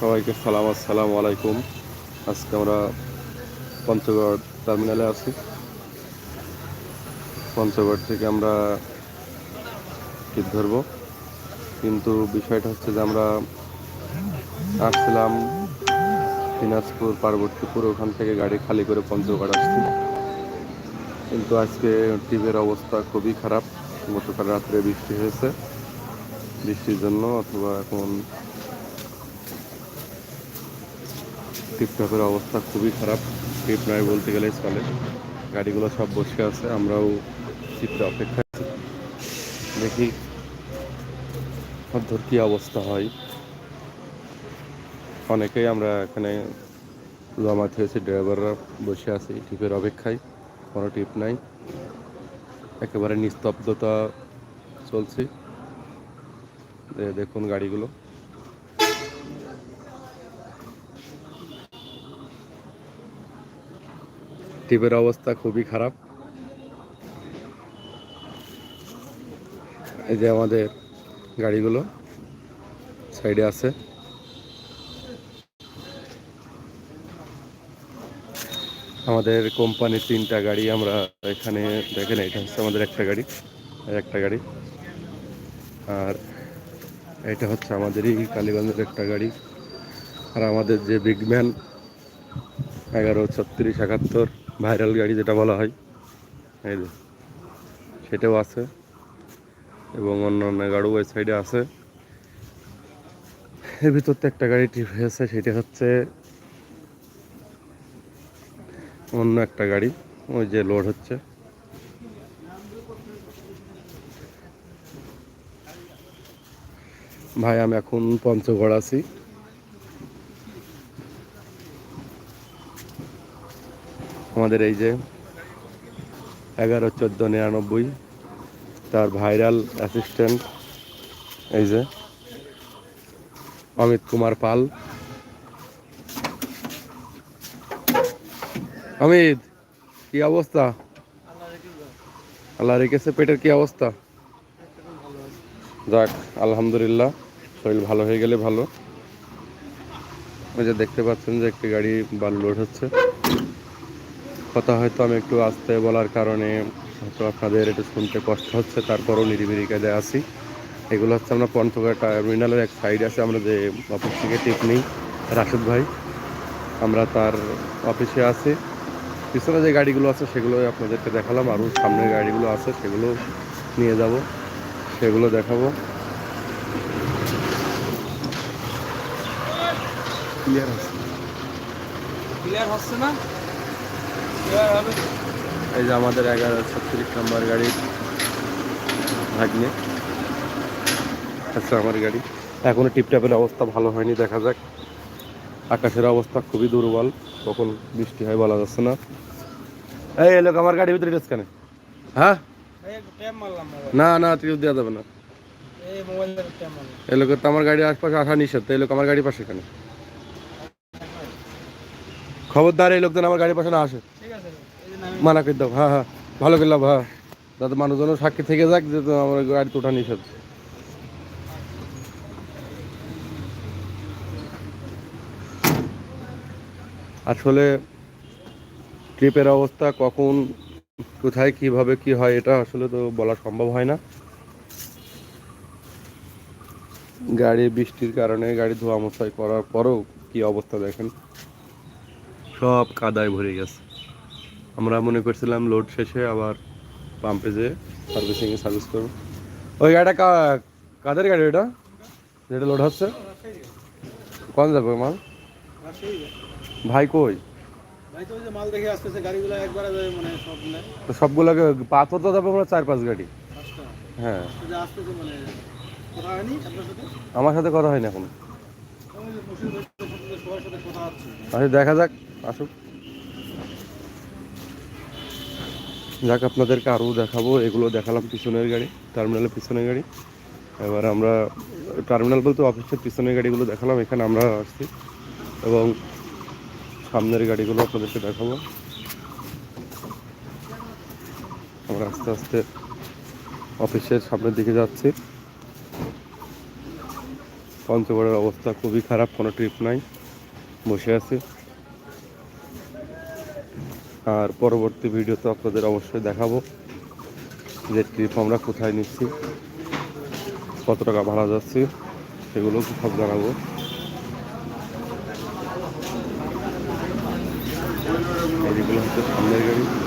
সবাইকে সালাম, আসসালামু আলাইকুম। আজকে আমরা পঞ্চগড় টার্মিনালে আছি। পঞ্চগড় থেকে আমরা টিপ ধরব? কিন্তু বিষয়টা হচ্ছে যে আমরা আসছিলাম দিনাজপুর পার্বতীপুর ওখান থেকে গাড়ি খালি করে পঞ্চগড় আসছি। কিন্তু আজকে টিপের অবস্থা খুবই খারাপ। গতকাল রাত্রে বৃষ্টি হয়েছে। বৃষ্টির জন্য অথবা এখন টিপটপের অবস্থা খুবই খারাপ। টিপ নাই বলতে গেলেই চলে। গাড়িগুলো সব বসে আছে, আমরাও চিত্রে অপেক্ষা দেখি অধ্যর কী অবস্থা হয়। অনেকেই আমরা এখানে জমাত হয়েছি, ড্রাইভাররা বসে আছি টিপের অপেক্ষায়। কোনো টিপ নাই। একেবারে নিস্তব্ধতা চলছে। দেখুন গাড়িগুলো। টিপের অবস্থা খুবই খারাপ। এই যে আমাদের গাড়িগুলো সাইডে আছে। আমাদের কোম্পানির তিনটা গাড়ি আমরা এখানে দেখেন, এটা হচ্ছে আমাদের একটা গাড়ি একটা গাড়ি। আর এটা হচ্ছে আমাদেরই কালীগঞ্জের একটা গাড়ি। আর আমাদের যে বিগ ম্যান এগারো, ছত্রিশ, একাত্তর, ভাইরাল গাড়ি যেটা বলা হয়। এই যে, সেটাও আছে। এবং অন্য অন্য গাড়িও ওই সাইডে আছে। এর ভিতর তো একটা গাড়ি ট্রিপ হয়েছে, সেটা হচ্ছে অন্য একটা গাড়ি, ওই যে লোড হচ্ছে। ভাই, আমি এখন পঞ্চগড় আছি। আমাদের এই যে এগারো, চোদ্দ, নিরানব্বই, তার ভাইরাল অ্যাসিস্ট্যান্ট এই যে অমিত কুমার পাল। অমিত, কি অবস্থা? আল্লাহ রেখেছে পেটের কি অবস্থা? যাক, আলহামদুলিল্লাহ, শরীর ভালো হয়ে গেলে ভালো। ওই যে দেখতে পাচ্ছেন যে একটি গাড়ি বালু লোড হচ্ছে। কথা হয়তো আমি একটু আস্তে বলার কারণে হয়তো আপনাদের একটু শুনতে কষ্ট হচ্ছে তারপরও নিরিবিরি কাজে আসি এগুলো হচ্ছে আমরা পঞ্চগড় টার্মিনালের এক সাইড আছে আমরা যে অফিস থেকে টিপ নিই। রাশেদ ভাই আমরা তার অফিসে আছি। পিছনে যে গাড়িগুলো আছে সেগুলো আপনাদেরকে দেখালাম। আরও সামনের গাড়িগুলো আছে সেগুলো নিয়ে যাব সেগুলো দেখাবো। ক্লিয়ার আছে ক্লিয়ার হচ্ছে না? এই যে আমাদের এগারো ছত্রিশ নম্বর গাড়ি, ভাগ্নে। আচ্ছা আমার গাড়ি। এখনও টিপটাপের অবস্থা ভালো হয়নি, দেখা যাক। আকাশের অবস্থা খুবই দুর্বল, কখন বৃষ্টি হয় বলা যাচ্ছে না। এই এলোক আমার গাড়ির ভিতরে হ্যাঁ? এই না না টিপ দেওয়া যাবে না। এই তো আমার গাড়ির আশপাশে আসা নিষেধ, তো এলোক আমার গাড়ির পাশে কেন? খবরদার, এই লোকজন আমার গাড়ির পাশে না আসে। মানা করে দাও হ্যাঁ হ্যাঁ ভালো করলাম হ্যাঁ। যাতে মানুষজনও সাক্ষী থেকে যাক যে আমার গাড়ি তো ওঠা নিষেধ। আসলে ট্রিপের অবস্থা, কখন, কোথায়, কীভাবে, কি হয়, এটা আসলে তো বলা সম্ভব হয় না। গাড়ি বৃষ্টির কারণে গাড়ি ধোয়া মোছাই করার পরও কি অবস্থা দেখেন? সব কাদায় ভরে গেছে। আমরা মনে করছিলাম লোড শেষে আবার পাম্পে যেয়ে সার্ভিসিংয়ে সার্ভিস করব। ওই গাড়িটা কাদের গাড়ি এটা যেটা লোড হচ্ছে? কোন যাবে মাল? ভাই কই? যে সবগুলোকে পাথর তো যাবে আমরা চার পাঁচ গাড়ি। হ্যাঁ। যে আমার সাথে কথা এখন। যে সাথে কথা হচ্ছে আচ্ছা দেখা যাক, আসুক। যাক, আপনাদেরকে আরও দেখাবো। এগুলো দেখালাম পিছনের গাড়ি টার্মিনালের পিছনের গাড়ি। এবার আমরা টার্মিনাল বলতে অফিসের পিছনের গাড়িগুলো দেখালাম, এখানে আমরা আসছি। এবং সামনের গাড়িগুলো আপনাদেরকে দেখাবো। আমরা আস্তে আস্তে অফিসের সামনের দিকে যাচ্ছি। পঞ্চগড়ের অবস্থা খুবই খারাপ, কোনো ট্রিপ নাই। বসে আছি। আর পরবর্তী ভিডিওতে আপনাদের অবশ্যই দেখাবো যে ট্রিপ আমরা কোথায় নিচ্ছি, কত টাকা ভাড়া যাচ্ছে, সেগুলো সব জানাব। এগুলো হচ্ছে সামনের গাড়ি।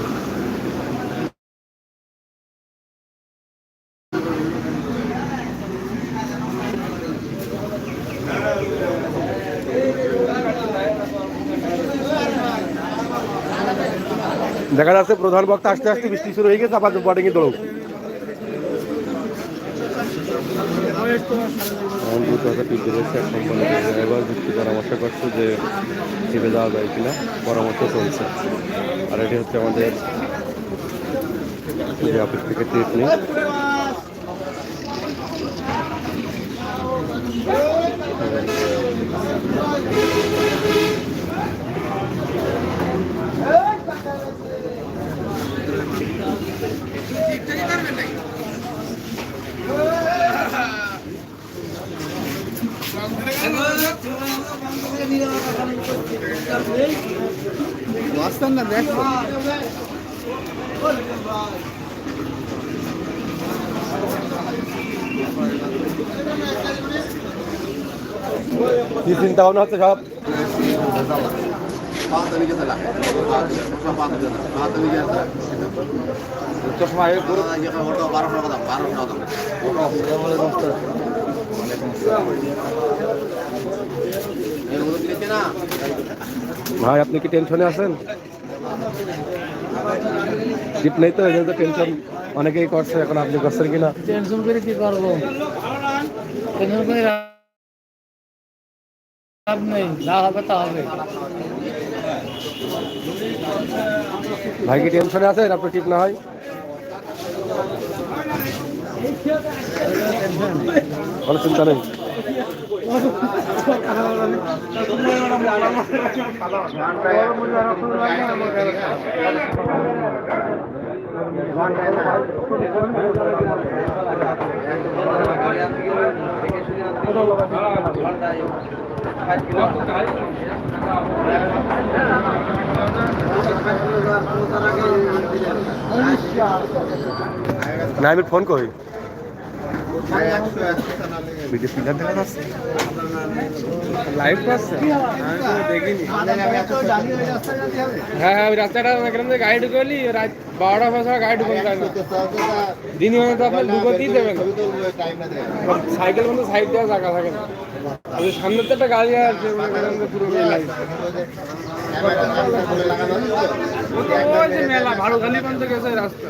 দেখা যাচ্ছে প্রধান বক্তা আস্তে আস্তে বৃষ্টি শুরু হয়ে গেছে, আবার এ দৌড় ড্রাইভার যুক্তি পরামর্শ করছে যে টিপে যাওয়া যায় কিনা। পরামর্শ চলছে। আর এটি হচ্ছে আমাদের যে অফিস থেকে টিপ নিই না দেখো। কি চিন্তা ভাবনা হচ্ছে সব? ভাই আপনি কি টেনশনে আছেন? টিপ নেই তো এই তো টেনশন অনেকেই করছে এখন আপনি করছেন কিনা? টেনশন করে কি করব? টেনশন করে লাভ নেই যা হবে তা হবে। ভাই কি টেনশনে আছেন? আপনি টিপ না হয়? কোনো চিন্তা নেই। না আমি ফোন করি। ভিডিও ফিগার দেখা যাচ্ছে লাইভ করছে দেখিনি হ্যাঁ হ্যাঁ ওই রাস্তাটা এখান থেকে গাড়ি ঢুকলি রাত বারোটা পাঁচটা গাড়ি ঢুকতে চায় না। মানে তো আপনার ঢুকতেই দেবে না। সাইকেল সাইড দেওয়া জায়গা থাকে না। আর সামনের তো একটা গাড়ি আছে এখান থেকে পুরো মেলা। ওই যে মেলা গেছে রাস্তা।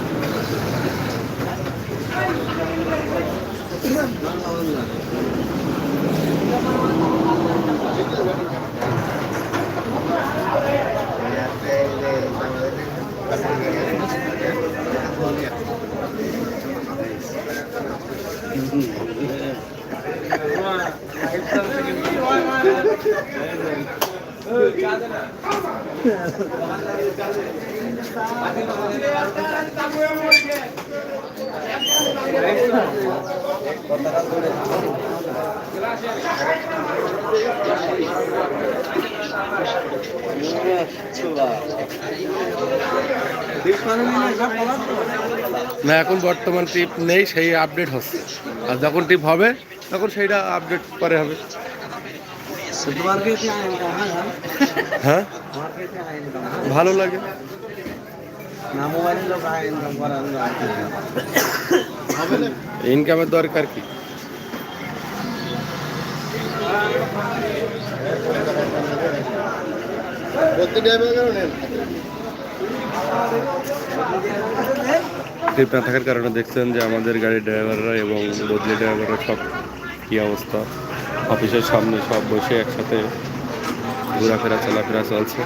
না, এখন বর্তমান টিপ নেই, সেই আপডেট হচ্ছে। আর যখন টিপ হবে, তখন সেইটা আপডেট পরে হবে। হ্যাঁ? ভালো লাগে। ইনকামের দরকার কি? টিপ না থাকার কারণে দেখছেন যে আমাদের গাড়ির ড্রাইভাররা এবং বদলি ড্রাইভাররা সব কী অবস্থা? অফিসের সামনে সব বসে একসাথে ঘোরাফেরা চলাফেরা চলছে।